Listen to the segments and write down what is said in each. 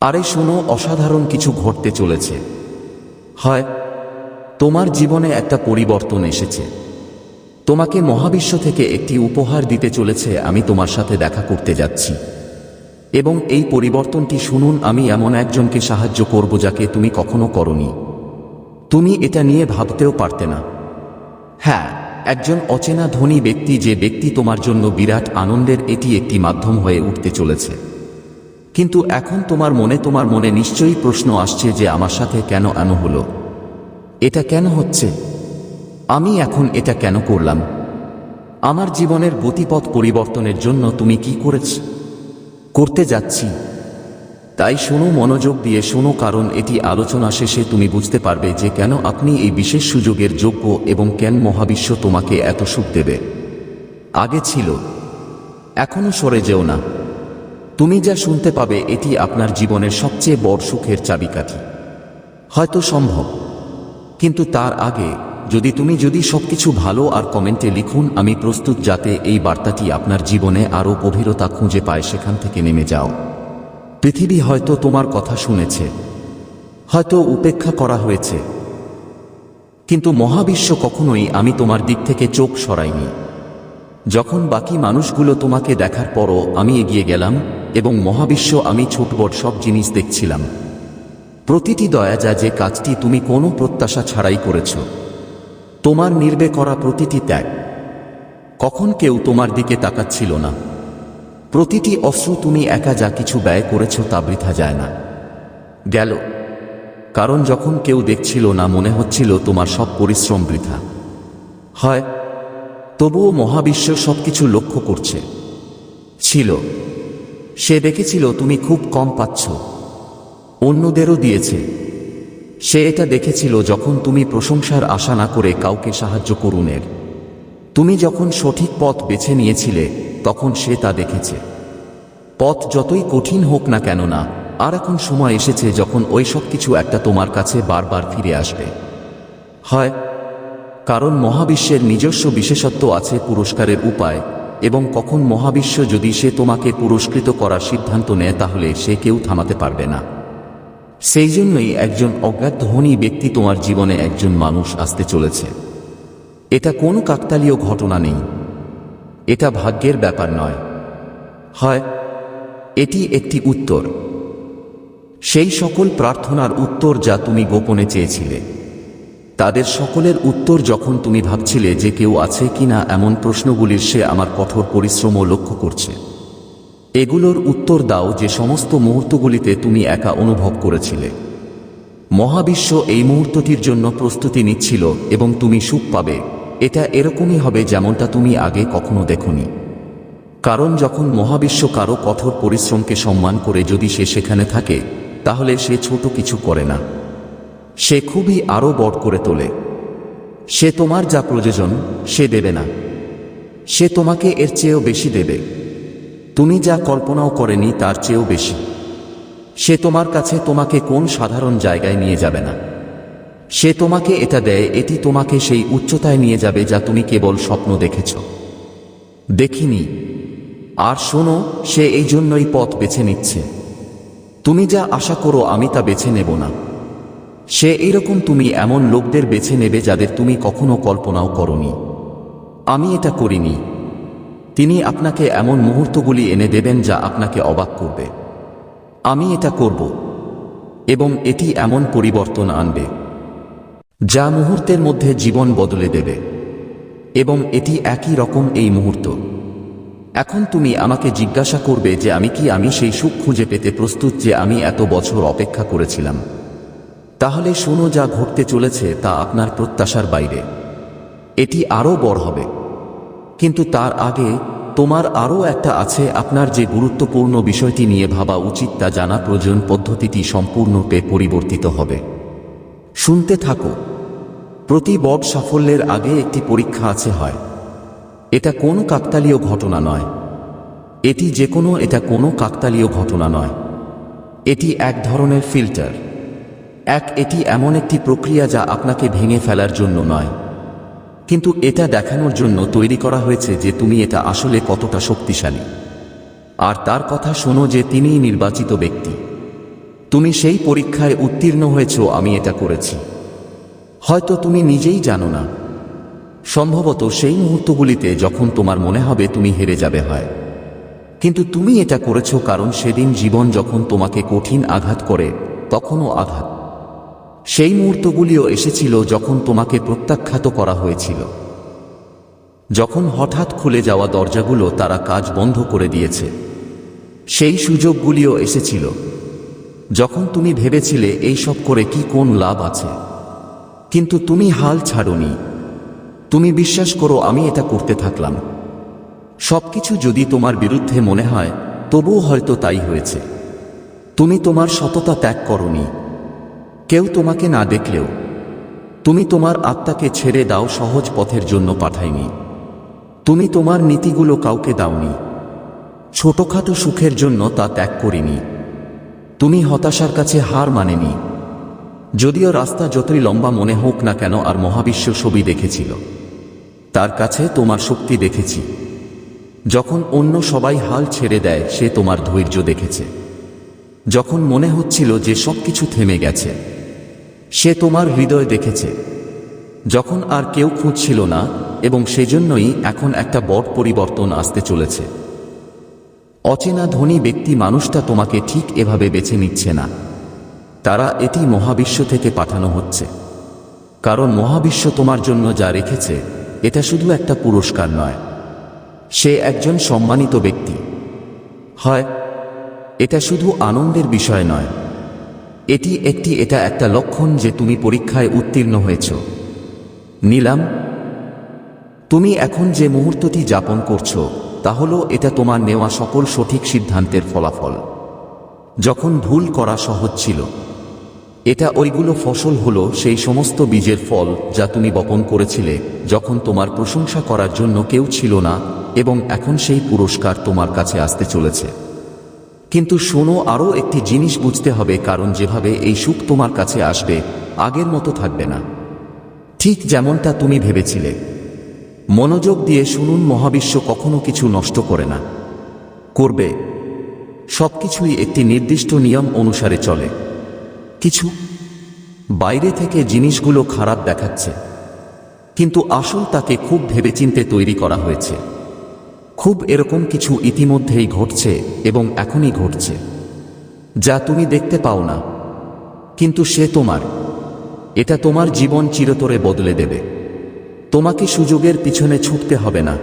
আরে শোনো, অসাধারণ কিছু ঘটতে চলেছে। হয়, তোমার জীবনে একটা পরিবর্তন এসেছে। তোমাকে মহাবিশ্ব থেকে একটি উপহার দিতে চলেছে, আমি তোমার সাথে দেখা করতে যাচ্ছি। এবং এই পরিবর্তনটি শুনুন, আমি এমন একজনকে সাহায্য করব যাকে তুমি কখনো করনি। তুমি এটা নিয়ে ভাবতেও পারতে না। হ্যাঁ একজন অচেনা ধনী ব্যক্তি যে ব্যক্তি তোমার জন্য বিরাট আনন্দের এটি একটি মাধ্যম হয়ে উঠতে চলেছে। কিন্তু এখন তোমার মনে তোমার মনে নিশ্চয়ই প্রশ্ন আসছে যে আমার সাথে কেন এমন হলো? এটা কেন হচ্ছে? আমি এখন এটা কেন করলাম? আমার জীবনের গতিপথ পরিবর্তনের জন্য তুমি কি করেছ? করতে যাচ্ছি। তাই শোনো, মনোযোগ দিয়ে শোনো, কারণ এটি আলোচনা শেষে তুমি বুঝতে পারবে যে কেন আপনি এই বিশেষ সুযোগের যোগ্য এবং কেন মহাবিশ্ব তোমাকে এত সুখ দেবে। আগে ছিল এখনও সরে যেও না। তুমি যা শুনতে পাবে, এটি আপনার জীবনের সবচেয়ে বড় সুখের চাবিকাঠি। হয়তো সম্ভব। কিন্তু তার আগে, যদি তুমি যদি সবকিছু ভালো আর কমেন্টে লিখুন, আমি প্রস্তুত যাতে এই বার্তাটি আপনার জীবনে আরও গভীরতা খুঁজে পায়, সেখান থেকে নেমে যাও। পৃথিবী হয়তো তোমার কথা শুনেছে। হয়তো উপেক্ষা করা হয়েছে। কিন্তু মহাবিশ্ব কখনোই আমি তোমার দিক থেকে চোখ সরাইনি। যখন বাকি মানুষগুলো তোমাকে দেখার পরও আমি এগিয়ে গেলাম এবং মহাবিশ্ব আমি ছোট বড় সব জিনিস দেখছিলাম। প্রতিটি দয়া যা যে কাজটি তুমি কোনো প্রত্যাশা ছাড়াই করেছ, তোমার নির্বে করা প্রতিটি ত্যাগ, কখন কেউ তোমার দিকে তাকাচ্ছিল না। প্রতিটি অশ্রু তুমি একা যা কিছু ব্যয় করেছ তা বৃথা যায় না। গেল, কারণ যখন কেউ দেখছিল না, মনে হচ্ছিল তোমার সব পরিশ্রম বৃথা। হয়, তবুও মহাবিশ্ব সবকিছু লক্ষ্য করছে। ছিল সে দেখেছিল তুমি খুব কম পাচ্ছ। অন্যদেরও দিয়েছে। সে এটা দেখেছিল যখন তুমি প্রশংসার আশা না করে কাউকে সাহায্য করুনের। তুমি যখন সঠিক পথ বেছে নিয়েছিলে, তখন সে তা দেখেছে। পথ যতই কঠিন হোক না কেন না, আর এখন সময় এসেছে যখন ওই সব কিছু একটা তোমার কাছে বারবার ফিরে আসবে। হয়, কারণ মহাবিশ্বের নিজস্ব বিশেষত্ব আছে পুরস্কারের উপায়। এবং কখন মহাবিশ্ব যদি সে তোমাকে পুরস্কৃত করার সিদ্ধান্ত নেয়, তাহলে সে কেউ থামাতে পারবে না। সেই জন্যই একজন অজ্ঞাত ধনী ব্যক্তি তোমার জীবনে একজন মানুষ আসতে চলেছে। এটা কোনো কাকতালীয় ঘটনা নেই। এটা ভাগ্যের ব্যাপার নয়। হয়, এটি একটি উত্তর। সেই সকল প্রার্থনার উত্তর যা তুমি গোপনে চেয়েছিলে। তাদের সকলের উত্তর যখন তুমি ভাবছিলে যে কেউ আছে কিনা এমন প্রশ্নগুলির সে আমার কঠোর পরিশ্রমও লক্ষ্য করছে। এগুলোর উত্তর দাও যে সমস্ত মুহূর্তগুলিতে তুমি একা অনুভব করেছিলে। মহাবিশ্ব এই মুহূর্তটির জন্য প্রস্তুতি নিচ্ছিল এবং তুমি সুখ পাবে। এটা এরকমই হবে যেমনটা তুমি আগে কখনো দেখনি। কারণ যখন মহাবিশ্ব কারও কঠোর পরিশ্রমকে সম্মান করে যদি সে সেখানে থাকে, তাহলে সে ছোট কিছু করে না। সে খুবই আরও বড় করে তোলে। সে তোমার যা প্রয়োজন, সে দেবে না। সে তোমাকে এর চেয়েও বেশি দেবে। তুমি যা কল্পনাও করেনি, তার চেয়েও বেশি। সে তোমার কাছে তোমাকে কোন সাধারণ জায়গায় নিয়ে যাবে না। সে তোমাকে এটা দেয়, এটি তোমাকে সেই উচ্চতায় নিয়ে যাবে যা তুমি কেবল স্বপ্ন দেখেছ। দেখিনি। আর শোনো, সে এই জন্যই পথ বেছে নিচ্ছে। তুমি যা আশা করো, আমি তা বেছে নেব না। সে এইরকম তুমি এমন লোকদের বেছে নেবে যাদের তুমি কখনো কল্পনাও করনি। আমি এটা করিনি। তিনি আপনাকে এমন মুহূর্তগুলি এনে দেবেন যা আপনাকে অবাক করবে। আমি এটা করব এবং এটি এমন পরিবর্তন আনবে, যা মুহূর্তের মধ্যে জীবন বদলে দেবে। এবং এটি একই রকম এই মুহূর্ত। এখন তুমি আমাকে জিজ্ঞাসা করবে যে আমি কি আমি সেই সুখ খুঁজে পেতে প্রস্তুত যে আমি এত বছর অপেক্ষা করেছিলাম। তাহলে শোনো যা ঘটতে চলেছে তা আপনার প্রত্যাশার বাইরে। এটি আরও বড় হবে। কিন্তু তার আগে তোমার আরও একটা আছে আপনার যে গুরুত্বপূর্ণ বিষয়টি নিয়ে ভাবা উচিত তা জানা প্রয়োজন, পদ্ধতিটি সম্পূর্ণরূপে পরিবর্তিত হবে। শুনতে থাকো। প্রতি বড় সাফল্যের আগে একটি পরীক্ষা আছে হয়। এটা কোনো কাকতালীয় ঘটনা নয়। এটি যে কোনো এটা কোনো কাকতালীয় ঘটনা নয়। এটি এক ধরনের ফিল্টার। এক, এটি এমন একটি প্রক্রিয়া যা আপনাকে ভেঙে ফেলার জন্য নয়। কিন্তু এটা দেখানোর জন্য তৈরি করা হয়েছে যে তুমি এটা আসলে কতটা শক্তিশালী। আর তার কথা শোনো যে তিনিই নির্বাচিত ব্যক্তি। তুমি সেই পরীক্ষায় উত্তীর্ণ হয়েছ, আমি এটা করেছি। হয়তো তুমি নিজেই জানো না। সম্ভবত সেই মুহূর্তগুলিতে যখন তোমার মনে হবে তুমি হেরে যাবে, হয়। কিন্তু তুমি এটা করেছ কারণ সেদিন জীবন যখন তোমাকে কঠিন আঘাত করে, তখনও আঘাত। সেই মুহূর্তগুলিও এসেছিল যখন তোমাকে প্রত্যাখ্যাত করা হয়েছিল। যখন হঠাৎ খুলে যাওয়া দরজাগুলো তারা কাজ বন্ধ করে দিয়েছে, সেই সুযোগগুলিও এসেছিল। যখন তুমি ভেবেছিলে এই সব করে কি কোন লাভ আছে, কিন্তু তুমি হাল ছাড়নি। তুমি বিশ্বাস করো আমি এটা করতে থাকলাম। সবকিছু যদি তোমার বিরুদ্ধে মনে হয়, তবুও হয়তো তাই হয়েছে। তুমি তোমার সততা ত্যাগ করনি। কেউ তোমাকে না দেখলেও তুমি তোমার আত্মাকে ছেড়ে দাও সহজ পথের জন্য পাঠায়নি। তুমি তোমার নীতিগুলো কাউকে দাওনি। ছোটখাটো সুখের জন্য তা ত্যাগ করিনি। তুমি হতাশার কাছে হার মানেনি। যদিও রাস্তা যতই লম্বা মনে হোক না কেন আর মহাবিশ্ব ছবি দেখেছিল। তার কাছে তোমার শক্তি দেখেছি। যখন অন্য সবাই হাল ছেড়ে দেয়, সে তোমার ধৈর্য দেখেছে। যখন মনে হচ্ছিল যে সবকিছু থেমে গেছে সে তোমার হৃদয় দেখেছে। যখন আর কেউ খুঁজছিল না, এবং সেজন্যই এখন একটা বড় পরিবর্তন আসতে চলেছে। অচেনা ধনী ব্যক্তি মানুষটা তোমাকে ঠিক এভাবে বেছে নিচ্ছে না। তারা এটি মহাবিশ্ব থেকে পাঠানো হচ্ছে। কারণ মহাবিশ্ব তোমার জন্য যা রেখেছে, এটা শুধু একটা পুরস্কার নয়। সে একজন সম্মানিত ব্যক্তি। হয়, এটা শুধু আনন্দের বিষয় নয়। এটি একটি, এটা একটা লক্ষণ যে তুমি পরীক্ষায় উত্তীর্ণ হয়েছ। নিলাম, তুমি এখন যে মুহূর্তটি যাপন করছ, তা এটা তোমার নেওয়া সকল সঠিক সিদ্ধান্তের ফলাফল। যখন ভুল করা সহজ ছিল, এটা ওইগুলো ফসল হলো সেই সমস্ত বীজের ফল যা তুমি বপন করেছিলে, যখন তোমার প্রশংসা করার জন্য কেউ ছিল না, এবং এখন সেই পুরস্কার তোমার কাছে আসতে চলেছে। কিন্তু শোনো, আরও একটি জিনিস বুঝতে হবে, কারণ যেভাবে এই সুখ তোমার কাছে আসবে, আগের মতো থাকবে না। ঠিক যেমনটা তুমি ভেবেছিলে। মনোযোগ দিয়ে শুনুন, মহাবিশ্ব কখনো কিছু নষ্ট করে না। করবে। সবকিছুই একটি নির্দিষ্ট নিয়ম অনুসারে চলে। কিছু। বাইরে থেকে জিনিসগুলো খারাপ দেখাচ্ছে। কিন্তু আসল তাকে খুব ভেবেচিন্তে তৈরি করা হয়েছে। খুব এরকম কিছু ইতিমধ্যেই ঘটছে এবং এখনই ঘটছে, যা তুমি দেখতে পাও না। কিন্তু সে তোমার। এটা তোমার জীবন চিরতরে বদলে দেবে। তোমাকে সুযোগের পিছনে ছুটতে হবে না।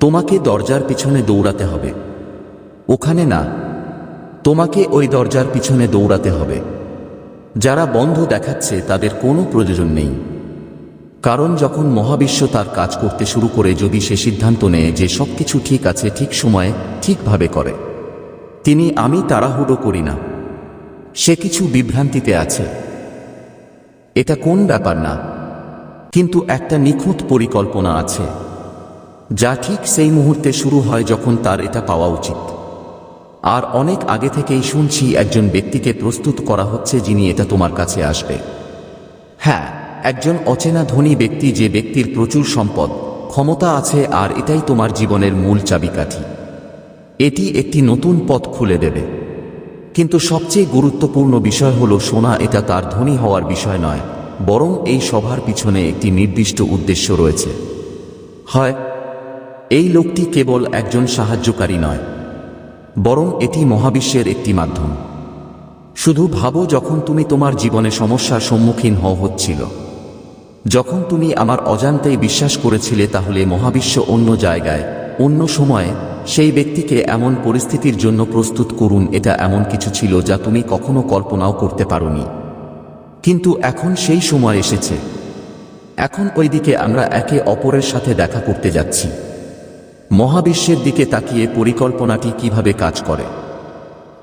তোমাকে দরজার পিছনে দৌড়াতে হবে। ওখানে না, তোমাকে ওই দরজার পিছনে দৌড়াতে হবে। যারা বন্ধ দেখাচ্ছে তাদের কোনো প্রয়োজন নেই। কারণ যখন মহাবিশ্ব তার কাজ করতে শুরু করে যদি সে সিদ্ধান্ত নেয় যে সবকিছু ঠিক আছে, ঠিক সময়ে, ঠিকভাবে করে। তিনি আমি তাড়াহুড়ো করি না। সে কিছু বিভ্রান্তিতে আছে। এটা কোন ব্যাপার না। কিন্তু একটা নিখুঁত পরিকল্পনা আছে। যা ঠিক সেই মুহূর্তে শুরু হয় যখন তার এটা পাওয়া উচিত। আর অনেক আগে থেকেই শুনছি একজন ব্যক্তিকে প্রস্তুত করা হচ্ছে যিনি এটা তোমার কাছে আসবে। হ্যাঁ একজন অচেনা ধনী ব্যক্তি যে ব্যক্তির প্রচুর সম্পদ, ক্ষমতা আছে আর এটাই তোমার জীবনের মূল চাবিকাঠি। এটি একটি নতুন পথ খুলে দেবে। কিন্তু সবচেয়ে গুরুত্বপূর্ণ বিষয় হল শোনা এটা তার ধনী হওয়ার বিষয় নয়, বরং এই সভার পিছনে একটি নির্দিষ্ট উদ্দেশ্য রয়েছে। হয়, এই লোকটি কেবল একজন সাহায্যকারী নয়, বরং এটি মহাবিশ্বের একটি মাধ্যম। শুধু ভাবো যখন তুমি তোমার জীবনে সমস্যার সম্মুখীন হওয়া হচ্ছিল। যখন তুমি আমার অজান্তেই বিশ্বাস করেছিলে তাহলে মহাবিশ্ব অন্য জায়গায়, অন্য সময়ে সেই ব্যক্তিকে এমন পরিস্থিতির জন্য প্রস্তুত করুন, এটা এমন কিছু ছিল যা তুমি কখনো কল্পনাও করতে পারোনি। কিন্তু এখন সেই সময় এসেছে। এখন ওইদিকে আমরা একে অপরের সাথে দেখা করতে যাচ্ছি। মহাবিশ্বের দিকে তাকিয়ে পরিকল্পনাটি কীভাবে কাজ করে।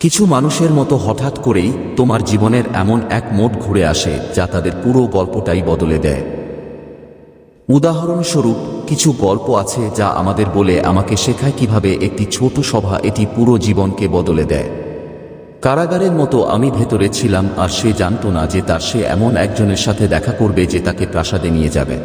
কিছু মানুষের মতো হঠাৎ করেই তোমার জীবনের এমন এক মোট ঘুরে আসে যা তাদের পুরো গল্পটাই বদলে দেয়। উদাহরণস্বরূপ, কিছু গল্প আছে যা আমাদের বলে আমাকে শেখায় কীভাবে একটি ছোট সভা এটি পুরো জীবনকে বদলে দেয়। কারাগারের মতো আমি ভেতরে ছিলাম আর সে জানত না যে তার সে এমন একজনের সাথে দেখা করবে যে তাকে প্রাসাদে নিয়ে যাবে।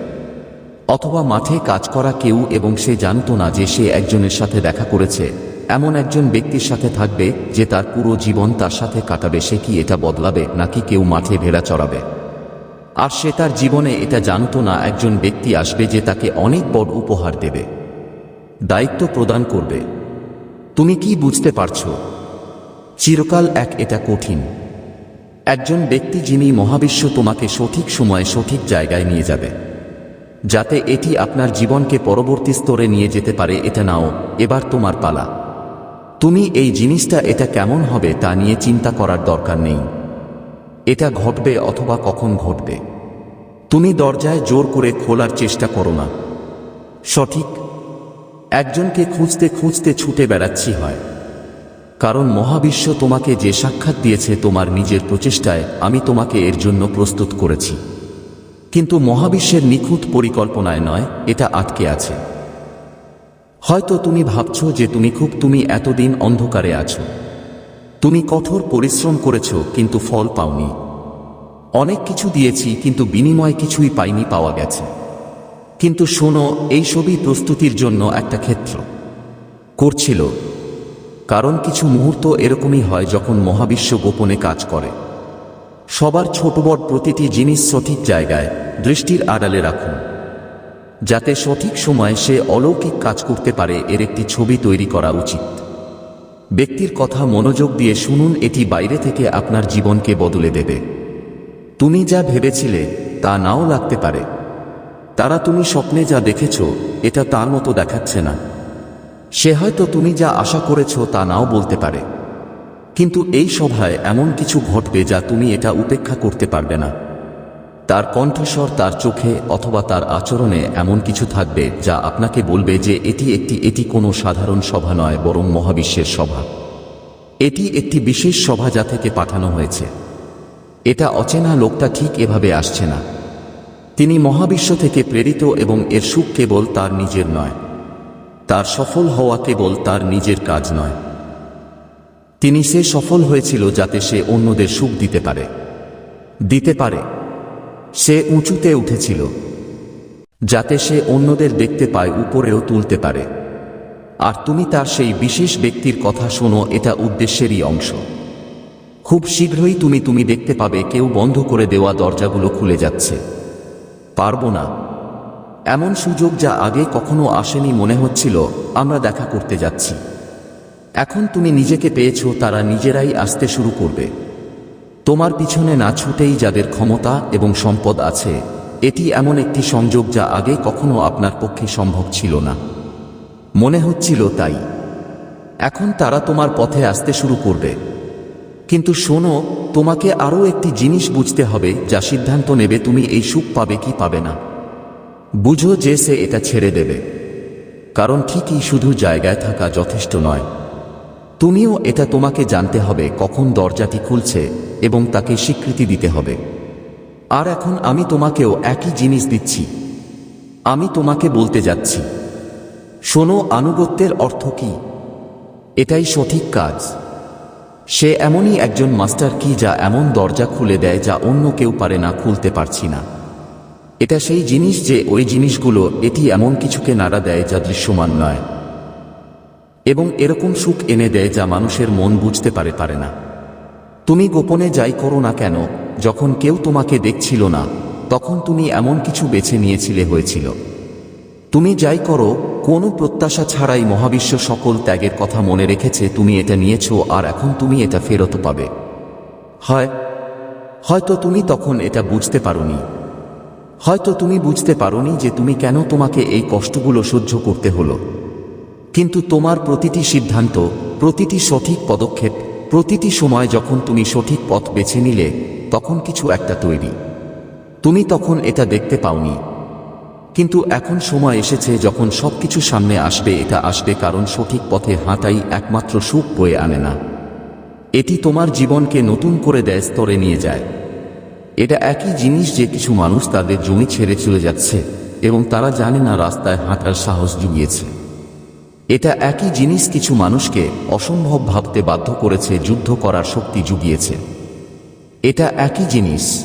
অথবা মাঠে কাজ করা কেউ এবং সে জানত না যে সে একজনের সাথে দেখা করেছে। এমন একজন ব্যক্তির সাথে থাকবে যে তার পুরো জীবন তার সাথে কাটাবে। সে কি এটা বদলাবে, নাকি কেউ মাঠে ভেড়া চড়াবে? আর সে তার জীবনে এটা জানতো না, একজন ব্যক্তি আসবে যে তাকে অনেক বড় উপহার দেবে, দায়িত্ব প্রদান করবে। তুমি কি বুঝতে পারছ? চিরকাল এক এটা কঠিন। একজন ব্যক্তি যিনি মহাবিশ্ব তোমাকে সঠিক সময়ে সঠিক জায়গায় নিয়ে যাবে, যাতে এটি আপনার জীবনকে পরবর্তী স্তরে নিয়ে যেতে পারে, এটা নাও, এবার তোমার পালা। তুমি এই জিনিসটা এটা কেমন হবে তা নিয়ে চিন্তা করার দরকার নেই। এটা ঘটবে অথবা কখন ঘটবে। তুমি দরজায় জোর করে খোলার চেষ্টা করো না। সঠিক। একজনকে খুঁজতে খুঁজতে ছুটে বেড়াচ্ছি হয়। কারণ মহাবিশ্ব তোমাকে যে সাক্ষাৎ দিয়েছে তোমার নিজের প্রচেষ্টায়, আমি তোমাকে এর জন্য প্রস্তুত করেছি। কিন্তু মহাবিশ্বের নিখুঁত পরিকল্পনায় নয়, এটা আটকে আছে। হয়তো তুমি ভাবছ যে তুমি খুব, তুমি এতদিন অন্ধকারে আছো। তুমি কঠোর পরিশ্রম করেছ, কিন্তু ফল পাওনি। অনেক কিছু দিয়েছি, কিন্তু বিনিময় কিছুই পাইনি, পাওয়া গেছে। কিন্তু শোনো, এই সবই প্রস্তুতির জন্য একটা ক্ষেত্র। করছিল। কারণ কিছু মুহূর্ত এরকমই হয় যখন মহাবিশ্ব গোপনে কাজ করে। সবার ছোট বড় প্রতিটি জিনিস সঠিক জায়গায়, দৃষ্টির আড়ালে রাখুন। যাতে সঠিক সময়ে সে অলৌকিক কাজ করতে পারে এর একটি ছবি তৈরি করা উচিত। ব্যক্তির কথা মনোযোগ দিয়ে শুনুন, এটি বাইরে থেকে আপনার জীবনকে বদলে দেবে। তুমি যা ভেবেছিলে তা নাও লাগতে পারে। তারা তুমি স্বপ্নে যা দেখেছ, এটা তার মতো দেখাচ্ছে না। সে হয়তো তুমি যা আশা করেছ তা নাও বলতে পারে। কিন্তু এই সভায় এমন কিছু ঘটবে যা তুমি এটা উপেক্ষা করতে পারবে না। তার কণ্ঠস্বর তার চোখে অথবা তার আচরণে এমন কিছু থাকবে যা আপনাকে বলবে যে এটি একটি, এটি কোনো সাধারণ সভা নয়, বরং মহাবিশ্বের সভা। এটি একটি বিশেষ সভা যা থেকে পাঠানো হয়েছে। এটা অচেনা লোকটা ঠিক এভাবে আসছে না। তিনি মহাবিশ্ব থেকে প্রেরিত এবং এর সুখ কেবল তার নিজের নয়। তার সফল হওয়া কেবল তার নিজের কাজ নয়। তিনি সে সফল হয়েছিল যাতে সে অন্যদের সুখ দিতে পারে। দিতে পারে। সে উঁচুতে উঠেছিল, যাতে সে অন্যদের দেখতে পায়, উপরেও তুলতে পারে। আর তুমি তার সেই বিশেষ ব্যক্তির কথা শোনো, এটা উদ্দেশ্যেরই অংশ। খুব শীঘ্রই তুমি তুমি দেখতে পাবে, কেউ বন্ধ করে দেওয়া দরজাগুলো খুলে যাচ্ছে। পারব না। এমন সুযোগ যা আগে কখনো আসেনি মনে হচ্ছিল, আমরা দেখা করতে যাচ্ছি। এখন তুমি নিজেকে পেয়েছ, তারা নিজেরাই আসতে শুরু করবে। তোমার পিছনে না ছুটেই যাদের ক্ষমতা এবং সম্পদ আছে, এটি এমন একটি সংযোগ যা আগে কখনো আপনার পক্ষে সম্ভব ছিল না। মনে হচ্ছিল তাই। এখন তারা তোমার পথে আসতে শুরু করবে। কিন্তু শোনো, তোমাকে আরও একটি জিনিস বুঝতে হবে যা সিদ্ধান্ত নেবে তুমি এই সুখ পাবে কি পাবে না। বুঝো যে সে এটা ছেড়ে দেবে। কারণ ঠিকই শুধু জায়গায় থাকা যথেষ্ট নয়। তুমিও এটা তোমাকে জানতে হবে কখন দরজাটি খুলছে এবং তাকে স্বীকৃতি দিতে হবে। আর এখন আমি তোমাকেও একই জিনিস দিচ্ছি। আমি তোমাকে বলতে যাচ্ছি। শোনো, আনুগত্যের অর্থ কি? এটাই সঠিক কাজ। সে এমনই একজন মাস্টার কি যা এমন দরজা খুলে দেয় যা অন্য কেউ পারে না খুলতে পারছি না। এটা সেই জিনিস যে ওই জিনিসগুলো এটি এমন কিছুকে নাড়া দেয় যা দৃশ্যমান নয়। এবং এরকম সুখ এনে দেয় যা মানুষের মন বুঝতে পারে পারে না। তুমি গোপনে যাই করো না কেন, যখন কেউ তোমাকে দেখছিল না, তখন তুমি এমন কিছু বেছে নিয়েছিলে হয়েছিল। তুমি যাই করো, কোনো প্রত্যাশা ছাড়াই মহাবিশ্ব সকল ত্যাগের কথা মনে রেখেছে, তুমি এটা নিয়েছো আর এখন তুমি এটা ফেরত পাবে। হয়, হয়তো তুমি তখন এটা বুঝতে পারোনি। হয়তো তুমি বুঝতে পারোনি যে তুমি কেন তোমাকে এই কষ্টগুলো সহ্য করতে হলো। কিন্তু তোমার প্রতিটি সিদ্ধান্ত, প্রতিটি সঠিক পদক্ষেপ, প্রতিটি সময় যখন তুমি সঠিক পথ বেছে নিলে, তখন কিছু একটা তৈরি। তুমি তখন এটা দেখতে পাওনি। কিন্তু এখন সময় এসেছে যখন সবকিছু সামনে আসবে, এটা আসবে কারণ সঠিক পথে হাঁটাই একমাত্র সুখ বয়ে আনে না। এটি তোমার জীবনকে নতুন করে দেয়, স্তরে নিয়ে যায়। এটা একই জিনিস যে কিছু মানুষ তাদের জমি ছেড়ে চলে যাচ্ছে এবং তারা জানে না রাস্তায় হাঁটার সাহস জুগিয়েছে। এটা একই জিনিস কিছু মানুষকে অসম্ভব ভাবতে বাধ্য করেছে, যুদ্ধ করার শক্তি জুগিয়েছে। এটা একই জিনিস।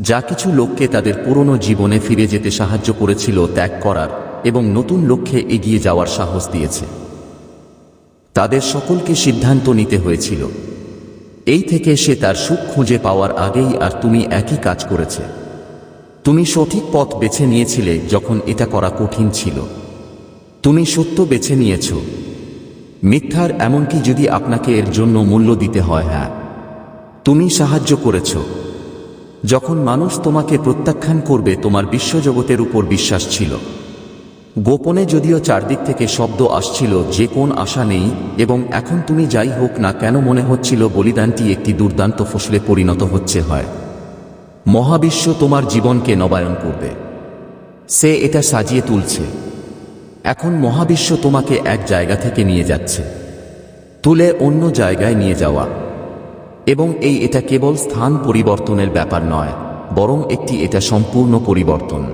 যা কিছু লোককে তাদের পুরনো জীবনে ফিরে যেতে সাহায্য করেছিল ত্যাগ করার এবং নতুন লক্ষ্যে এগিয়ে যাওয়ার সাহস দিয়েছে। তাদের সকলকে সিদ্ধান্ত নিতে হয়েছিল। এই থেকে সে তার সুখ খুঁজে পাওয়ার আগেই আর তুমি একই কাজ করেছে। তুমি সঠিক পথ বেছে নিয়েছিলে যখন এটা করা কঠিন ছিল। তুমি সত্য বেছে নিয়েছ। মিথ্যার এমনকি যদি আপনাকে এর জন্য মূল্য দিতে হয় হ্যাঁ। তুমি সাহায্য করেছ। যখন মানুষ তোমাকে প্রত্যাখ্যান করবে, তোমার বিশ্বজগতের উপর বিশ্বাস ছিল। গোপনে যদিও চারদিক থেকে শব্দ আসছিল, যে কোন আশা নেই, এবং এখন তুমি যাই হোক না কেন মনে হচ্ছিল বলিদানটি একটি দুর্দান্ত ফসলে পরিণত হচ্ছে, হয়। মহাবিশ্ব তোমার জীবনকে নবায়ন করবে। সে এটা সাজিয়ে তুলছে। এখন মহাবিশ্ব তোমাকে এক জায়গা থেকে নিয়ে যাচ্ছে। তুলে অন্য জায়গায় নিয়ে যাওয়া। এবং এই এটা কেবল স্থান পরিবর্তনের ব্যাপার নয়, বরং একটি এটা সম্পূর্ণ পরিবর্তন।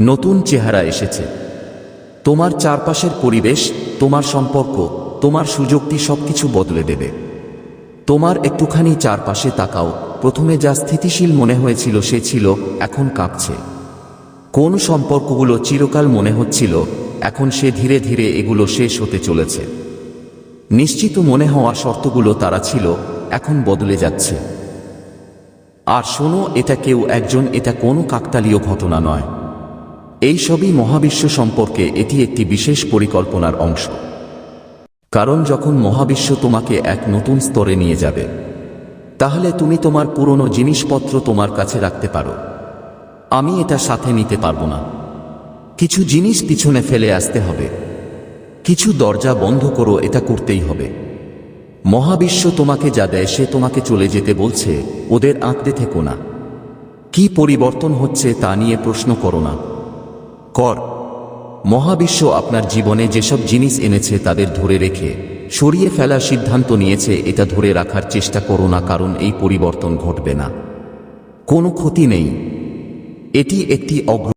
নতুন চেহারা এসেছে। তোমার চারপাশের পরিবেশ, তোমার সম্পর্ক, তোমার সুযোগটি সবকিছু বদলে দেবে। তোমার একটুখানি চারপাশে তাকাও, প্রথমে যা স্থিতিশীল মনে হয়েছিল সে ছিল, এখন কাঁপছে। কোন সম্পর্কগুলো চিরকাল মনে হচ্ছিল, এখন সে ধীরে ধীরে এগুলো শেষ হতে চলেছে। নিশ্চিত মনে হওয়া শর্তগুলো তারা ছিল, এখন বদলে যাচ্ছে। আর শোনো, এটা কেউ একজন, এটা কোনো কাকতালীয় ঘটনা নয়। এই সবই মহাবিশ্ব সম্পর্কে এটি একটি বিশেষ পরিকল্পনার অংশ। কারণ যখন মহাবিশ্ব তোমাকে এক নতুন স্তরে নিয়ে যাবে, তাহলে তুমি তোমার পুরনো জিনিসপত্র তোমার কাছে রাখতে পারো। আমি এটা সাথে নিতে পারব না। কিছু জিনিস পিছনে ফেলে আসতে হবে। কিছু দরজা বন্ধ করো, এটা করতেই হবে। মহাবিশ্ব তোমাকে যা দেয়, সে তোমাকে চলে যেতে বলছে, ওদের আঁকতে থেকো না। কি পরিবর্তন হচ্ছে তা নিয়ে প্রশ্ন করো না। কর, মহাবিশ্ব আপনার জীবনে যেসব জিনিস এনেছে তাদের ধরে রেখে, সরিয়ে ফেলার সিদ্ধান্ত নিয়েছে, এটা ধরে রাখার চেষ্টা করো না, কারণ এই পরিবর্তন ঘটবে না। কোনো ক্ষতি নেই। এটি একটি অগ্র